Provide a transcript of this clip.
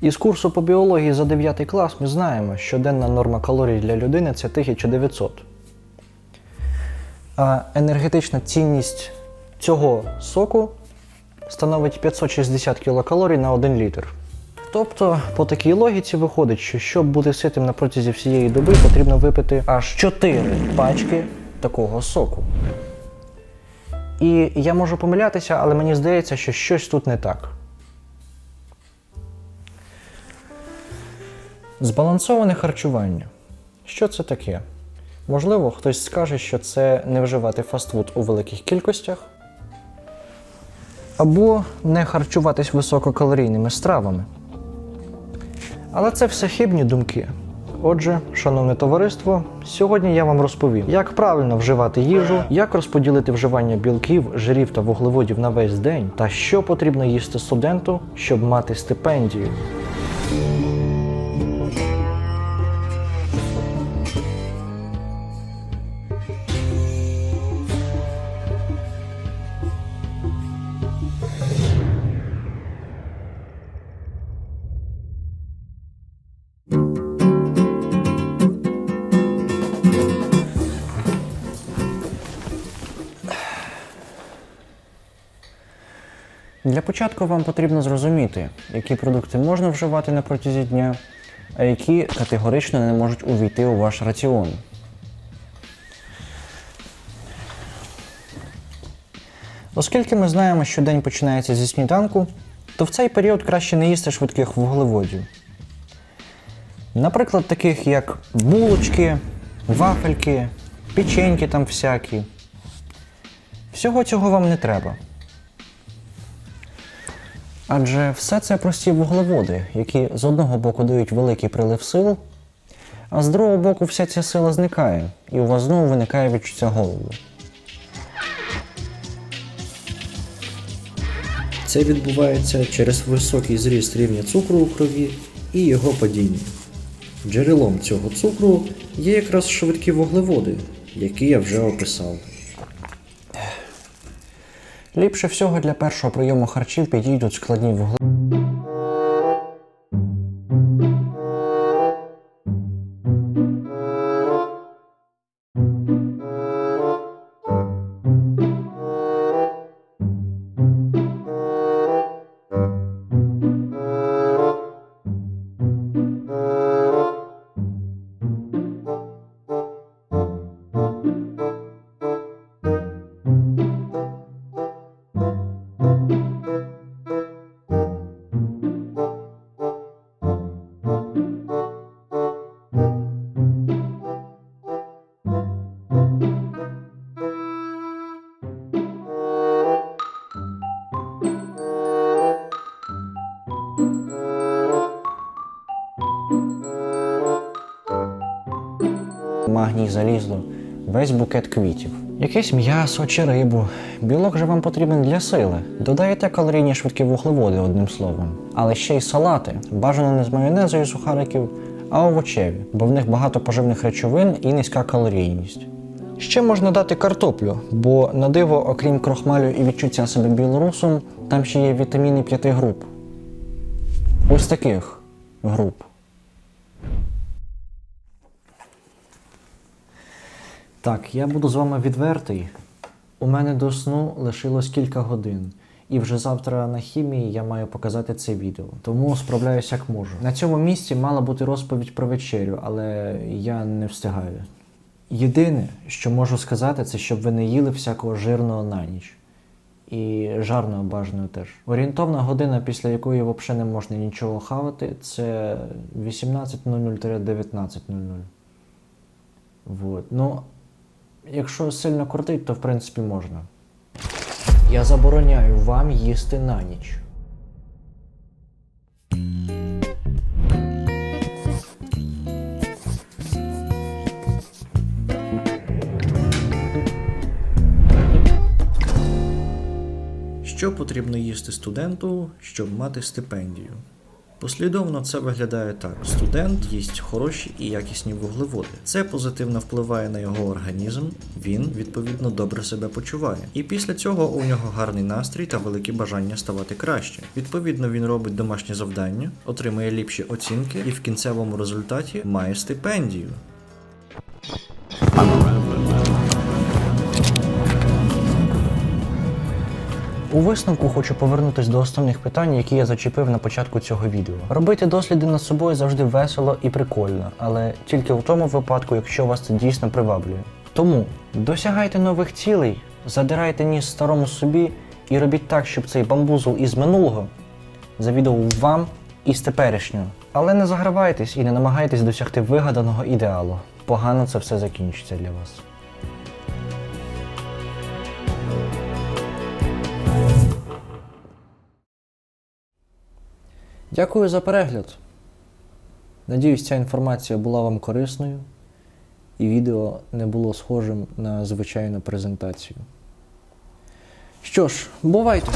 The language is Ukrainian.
Із курсу по біології за 9 клас ми знаємо, що денна норма калорій для людини це 1900. А енергетична цінність цього соку становить 560 кілокалорій на 1 літр. Тобто, по такій логіці виходить, що щоб бути ситим на протязі всієї доби, потрібно випити аж 4 пачки такого соку. І я можу помилятися, але мені здається, що щось тут не так. Збалансоване харчування. Що це таке? Можливо, хтось скаже, що це не вживати фастфуд у великих кількостях, або не харчуватись висококалорійними стравами. Але це все хибні думки. Отже, шановне товариство, сьогодні я вам розповім, як правильно вживати їжу, як розподілити вживання білків, жирів та вуглеводів на весь день, та що потрібно їсти студенту, щоб мати стипендію. Для початку вам потрібно зрозуміти, які продукти можна вживати на протязі дня, а які категорично не можуть увійти у ваш раціон. Оскільки ми знаємо, що день починається зі сніданку, то в цей період краще не їсти швидких вуглеводів. Наприклад, таких як булочки, вафельки, печеньки там всякі. Всього цього вам не треба. Адже все це прості вуглеводи, які з одного боку дають великий прилив сил, а з другого боку вся ця сила зникає, і у вас знову виникає відчуття голоду. Це відбувається через високий зріст рівня цукру у крові і його падіння. Джерелом цього цукру є якраз швидкі вуглеводи, які я вже описав. Ліпше всього для першого прийому харчів підійдуть складні вуглеводи. Магній, залізло, весь букет квітів. Якесь м'ясо чи рибу. Білок же вам потрібен для сили. Додаєте калорійні швидкі вуглеводи, одним словом. Але ще й салати. Бажано не з майонезу і сухариків, а овочеві, бо в них багато поживних речовин і низька калорійність. Ще можна дати картоплю, бо на диво, окрім крохмалю і відчуття себе білорусом, там ще є вітаміни п'яти груп. Ось таких груп. Так, я буду з вами відвертий. У мене до сну лишилось кілька годин. І вже завтра на хімії я маю показати це відео. Тому справляюсь як можу. На цьому місці мала бути розповідь про вечерю, але я не встигаю. Єдине, що можу сказати, це щоб ви не їли всякого жирного на ніч. І жарного бажаного теж. Орієнтовна година, після якої взагалі не можна нічого хавати, це 18.00-19.00. Вот. Ну, якщо сильно крутить, то в принципі можна. Я забороняю вам їсти на ніч. Що потрібно їсти студенту, щоб мати стипендію? Послідовно це виглядає так: студент їсть хороші і якісні вуглеводи. Це позитивно впливає на його організм. Він відповідно добре себе почуває. І після цього у нього гарний настрій та велике бажання ставати краще. Відповідно, він робить домашні завдання, отримує ліпші оцінки і в кінцевому результаті має стипендію. У висновку хочу повернутися до основних питань, які я зачепив на початку цього відео. Робити досліди над собою завжди весело і прикольно, але тільки в тому випадку, якщо вас це дійсно приваблює. Тому досягайте нових цілей, задирайте ніс старому собі і робіть так, щоб цей бамбузл із минулого завідував вам із теперішнього. Але не загравайтесь і не намагайтесь досягти вигаданого ідеалу. Погано це все закінчиться для вас. Дякую за перегляд. Надіюсь, ця інформація була вам корисною і відео не було схожим на звичайну презентацію. Що ж, бувайте!